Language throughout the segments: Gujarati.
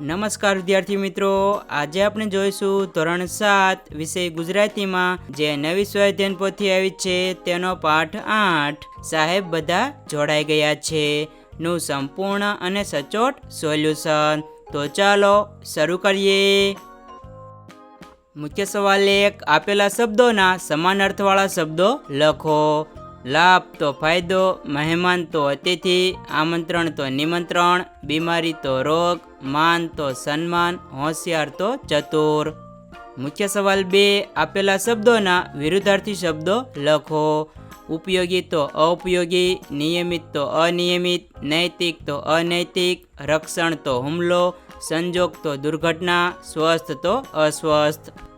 નમસ્કાર વિદ્યાર્થી મિત્રો. આજે આપણે જોઈશું ધોરણ સાત વિષય ગુજરાતીમાં જે નવી સ્વાધ્યાયન પોથી આવી છે. તેનો પાઠ આઠ. સાહેબ બધા જોડાઈ ગયા છે. નું સંપૂર્ણ અને સચોટ સોલ્યુશન. તો ચાલો શરૂ કરીએ. મુખ્ય સવાલ એક. આપેલા શબ્દોના સમાન અર્થવાળા શબ્દો લખો. લાભ તો ફાયદો, મહેમાન તો અતિથિ, આમંત્રણ તો નિમંત્રણ, બીમારી તો રોગ, માન તો સન્માન, હોશિયાર તો ચતુર. મુખ્ય સવાલ બે, આપેલા શબ્દોના વિરુદ્ધાર્થી શબ્દો લખો. ઉપયોગી તો અઉપયોગી, નિયમિત તો અનિયમિત, નૈતિક તો અનૈતિક, રક્ષણ તો હુમલો, સંજોગ તો દુર્ઘટના, સ્વસ્થ તો અસ્વસ્થ.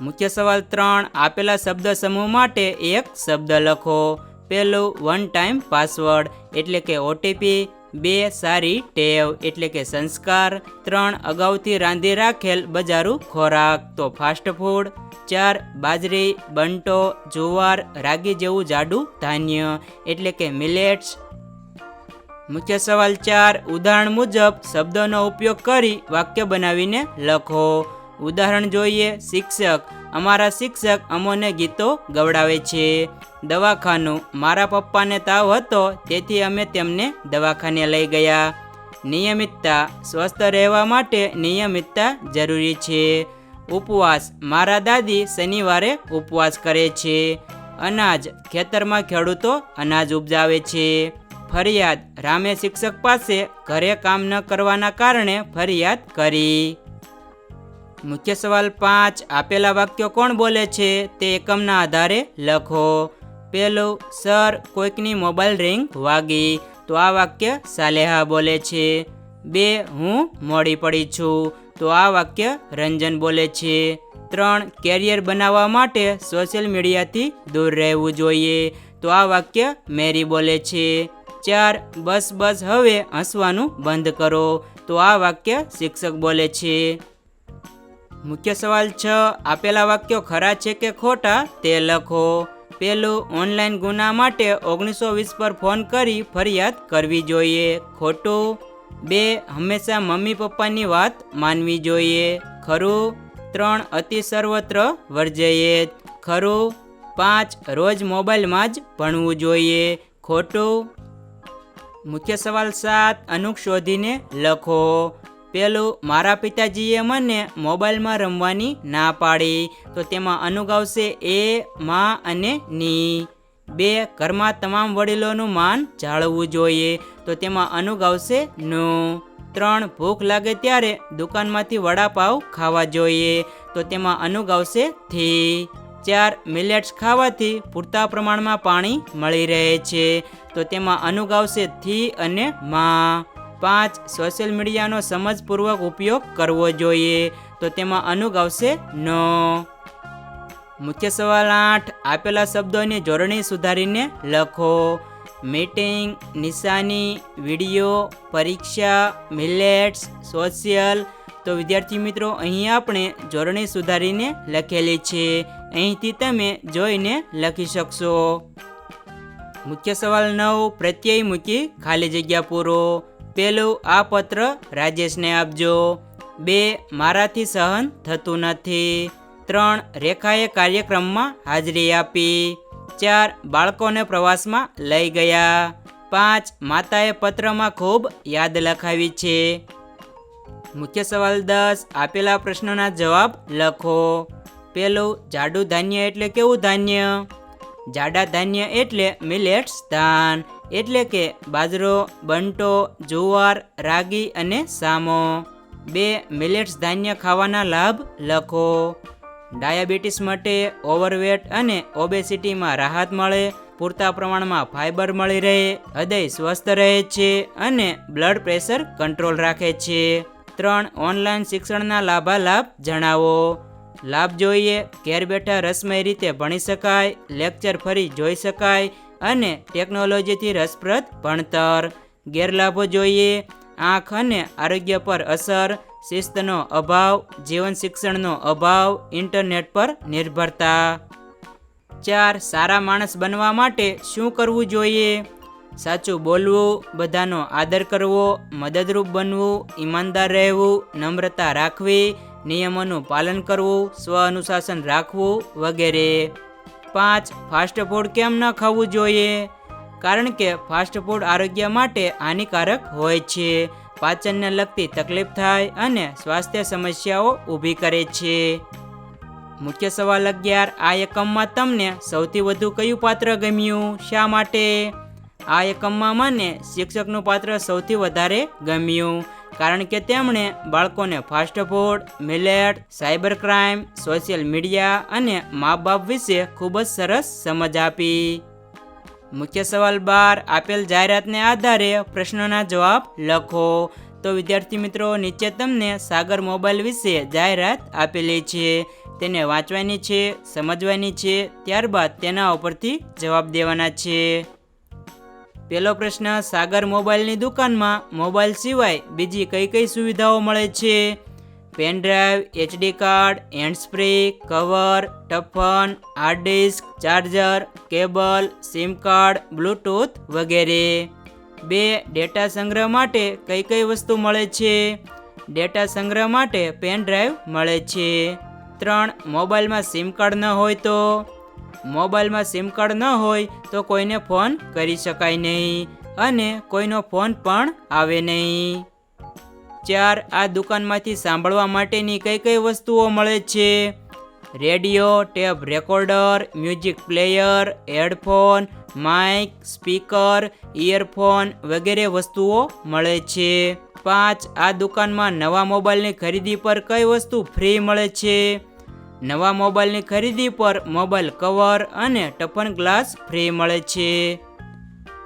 મુખ્ય સવાલ ત્રણ. આપેલા શબ્દ સમૂહ માટે એક શબ્દ લખો. પહેલું વન ટાઈમ પાસવર્ડ એટલે કે ઓટીપી બે, સારી ટેવ, એટલે કે સંસ્કાર. ત્રણ, અગાઉથી રાંધી રાખેલ બજારું ખોરાક, તો ફાસ્ટ ફૂડ ચાર, બાજરી, બંટો, જુવાર, રાગી જેવું જાડું ધાન્ય, એટલે કે મિલેટ્સ મુખ્ય સવાલ ચાર. ઉદાહરણ મુજબ શબ્દોનો ઉપયોગ કરી વાક્ય બનાવીને લખો. ઉદાહરણ જોઈએ, શિક્ષક અમારા શિક્ષક અમોને ગીતો ગવડાવે છે. દવાખાનું મારા પપ્પાને તાવ હતો, તેથી અમે તેમને દવાખાને લઈ ગયા. નિયમિતતા, સ્વસ્થ રહેવા માટે નિયમિતતા જરૂરી છે. ઉપવાસ, મારા દાદી શનિવારે ઉપવાસ કરે છે. અનાજ, ખેતરમાં ખેડૂતો અનાજ ઉપજાવે છે. ફરિયાદ, રામે શિક્ષક પાસે ઘરે કામ ન કરવાના કારણે ફરિયાદ કરી. મુખ્ય સવાલ પાંચ. આપેલા વાક્યો કોણ બોલે છે? તે એકમના આધારે લખો. પહેલું સર, કોઈકની મોબાઈલ રિંગ વાગી. તો આ વાક્ય સાલેહા બોલે છે. બે, હું મોડી પડી છું. તો આ વાક્ય રંજન બોલે છે. ત્રણ, કેરિયર બનાવવા માટે સોશિયલ મીડિયાથી દૂર રહેવું જોઈએ. તો આ વાક્ય મેરી બોલે છે. ચાર, બસ બસ, હવે હસવાનું બંધ કરો. તો આ વાક્ય શિક્ષક બોલે છે. મુખ્ય સવાલ છ. આપેલા વાક્યો ખરા છે કે ખોટા તે લખો. પેલું ઓનલાઈન ગુના માટે ઓગણીસો વીસ પર ફોન કરી ફરિયાદ કરવી જોઈએ. ખોટું. બે, હંમેશા મમ્મી પપ્પાની વાત માનવી જોઈએ. ખરું. ત્રણ, અતિ સર્વત્ર વર્જયે. ખરું. પાંચ, રોજ મોબાઈલમાં જ ભણવું જોઈએ. ખોટું. મુખ્ય સવાલ સાત. અનુક શોધીને લખો. પેલું મારા પિતાજીએ મને મોબાઈલમાં રમવાની ના પાડી. તો તેમાં અનુગાવશે એ, મા અને ની. બે, ઘરમાં તમામ વડીલોનું માન જાળવવું જોઈએ. તો તેમાં અનુગાવશે નું. ત્રણ, ભૂખ લાગે ત્યારે દુકાનમાંથી વડાપાવ ખાવા જોઈએ. તો તેમાં અનુગાવશે થી ચાર, મિલેટ્સ ખાવાથી પૂરતા પ્રમાણમાં પાણી મળી રહે છે. તો તેમાં અનુગાવશે થી અને માં. પાંચ સોશિયલ મીડિયાનો સમજપૂર્વક ઉપયોગ કરવો જોઈએ. તો તેમાં અનુગાવશે ન. મુખ્ય સવાલ આઠ. આપેલા શબ્દોની જોડણી સુધારીને લખો. મીટિંગ, નિશાની, વીડિયો, પરીક્ષા, મિલેટ્સ, સોશિયલ. તો વિદ્યાર્થી મિત્રો, અહીં આપણે જોડણી સુધારીને લખેલી છે. અહીંથી તમે જોઈને લખી શકશો. મુખ્ય સવાલ નવ. પ્રત્યય મૂકી ખાલી જગ્યા પૂરો. પેલું આ પત્ર રાજેશને આપજો. બે, મારાથી સહન થતું નથી. ત્રણ, રેખાએ કાર્યક્રમમાં હાજરી આપી. ચાર, બાળકોને પ્રવાસમાં લઈ ગયા. પાંચ, માતાએ પત્રમાં ખૂબ યાદ લખાવી છે. મુખ્ય સવાલ દસ, આપેલા પ્રશ્નોના જવાબ લખો. પેલું, જાડું ધાન્ય એટલે કેવું ધાન્ય? જાડા ધાન્ય એટલે મિલેટ્સ ધાન એટલે કે બાજરો, બંટો, જુવાર, રાગી અને સામો. બે મિલેટ્સ ધાન્ય ખાવાના લાભ લખો. ડાયાબિટીસ માટે ઓવરવેટ અને ઓબેસિટીમાં રાહત મળે, પૂરતા પ્રમાણમાં ફાઇબર મળી રહે, હૃદય સ્વસ્થ રહે છે અને બ્લડ પ્રેશર કંટ્રોલ રાખે છે. ત્રણ, ઓનલાઈન શિક્ષણના લાભાલાભ જણાવો. લાભ જોઈએ, ઘેર બેઠા રસમય રીતે ભણી શકાય, લેક્ચર ફરી જોઈ શકાય અને ટેકનોલોજીથી રસપ્રદ ભણતર. ગેરલાભો જોઈએ. આંખ અને આરોગ્ય પર અસર, શિસ્તનો અભાવ, જીવન શિક્ષણનો અભાવ, ઇન્ટરનેટ પર નિર્ભરતા. ચાર, સારા માણસ બનવા માટે શું કરવું જોઈએ? સાચું બોલવું, બધાનો આદર કરવો, મદદરૂપ બનવું, ઈમાનદાર રહેવું, નમ્રતા રાખવી, નિયમોનું પાલન કરવું, સ્વ અનુશાસન રાખવું વગેરે. પાંચ ફાસ્ટ ફૂડ કેમ ન ખાવું જોઈએ? કારણ કે ફાસ્ટ ફૂડ આરોગ્ય માટે હાનિકારક હોય છે. પાચનને લગતી તકલીફ થાય અને સ્વાસ્થ્ય સમસ્યાઓ ઊભી કરે છે. મુખ્ય સવાલ અગિયાર, આ એકમમાં તમને સૌથી વધુ કયું પાત્ર ગમ્યું? શા માટે? આ એકમમાં મને શિક્ષકનું પાત્ર સૌથી વધારે ગમ્યું. કારણ કે તેમણે બાળકોને fast food millet, cyber crime, social media અને મા બાપ વિશે ખૂબ જ સરસ સમજ આપી. મુખ્ય સવાલ બાર, આપેલ જાહેરાતને આધારે પ્રશ્નોના જવાબ લખો. તો વિદ્યાર્થી મિત્રો, નીચે તમને સાગર મોબાઈલ વિશે જાહેરાત આપેલી છે. તેને વાંચવાની છે, સમજવાની છે, ત્યારબાદ તેના ઉપરથી જવાબ દેવાના છે. પહેલો પ્રશ્ન, સાગર મોબાઈલની દુકાનમાં મોબાઈલ સિવાય બીજી કઈ કઈ સુવિધાઓ મળે છે? Pen drive HD card handsfree cover toughen hard disk charger cable SIM card Bluetooth વગેરે. બે ડેટા સંગ્રહ માટે કઈ કઈ વસ્તુ મળે છે? ડેટા સંગ્રહ માટે પેન ડ્રાઈવ મળે છે. ત્રણ, મોબાઈલમાં સિમ કાર્ડ ન હોય તો? મોબાઈલમાં સિમ કાર્ડ ન હોય તો કોઈને ફોન કરી શકાય નહીં અને કોઈનો ફોન પણ આવે નહીં. ચાર, આ દુકાનમાંથી સાંભળવા માટેની કઈ કઈ વસ્તુઓ મળે છે? Radio, tape recorder, music player, headphone, mic, speaker, earphone વગેરે વસ્તુઓ મળે છે. પાંચ, આ દુકાનમાં નવા મોબાઈલની ખરીદી પર કઈ વસ્તુ ફ્રી મળે છે? નવા મોબાઈલની ખરીદી પર મોબાઈલ કવર અને ટફન ગ્લાસ ફ્રી મળે છે.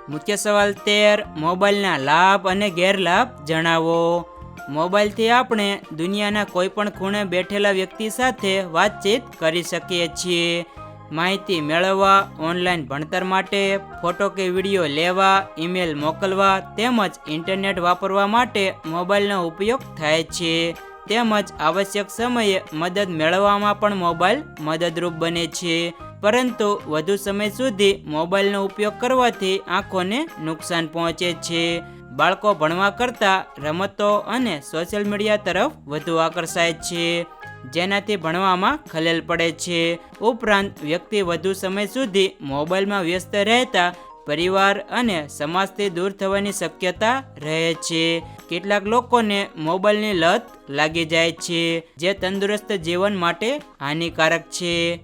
મુખ્ય સવાલ તેર, મોબાઈલના લાભ અને ગેરલાભ જણાવો. મોબાઈલથી આપણે દુનિયાના કોઈપણ ખૂણે બેઠેલા વ્યક્તિ સાથે વાતચીત કરી શકીએ છીએ. માહિતી મેળવવા, ઓનલાઈન ભણતર માટે, ફોટો કે વીડિયો લેવા, ઈમેલ મોકલવા તેમજ ઇન્ટરનેટ વાપરવા માટે મોબાઈલનો ઉપયોગ થાય છે. તેમજ આવશ્યક સમયે મદદ મેળવવામાં પણ મોબાઈલ મદદરૂપ બને છે. પરંતુ વધુ સમય સુધી મોબાઈલનો ઉપયોગ કરવાથી આંખોને નુકસાન પહોંચે છે. બાળકો ભણવા કરતાં રમતો અને સોશિયલ મીડિયા તરફ વધુ આકર્ષાય છે. જેનાથી ભણવામાં ખલેલ પડે છે. ઉપરાંત વ્યક્તિ વધુ સમય સુધી મોબાઈલમાં વ્યસ્ત રહેતા પરિવાર અને સમાજથી દૂર થવાની શક્યતા રહે છે. કેટલાક લોકોને મોબાઈલની લત લાગી જાય છે, જે તંદુરસ્ત જીવન માટે હાનિકારક છે.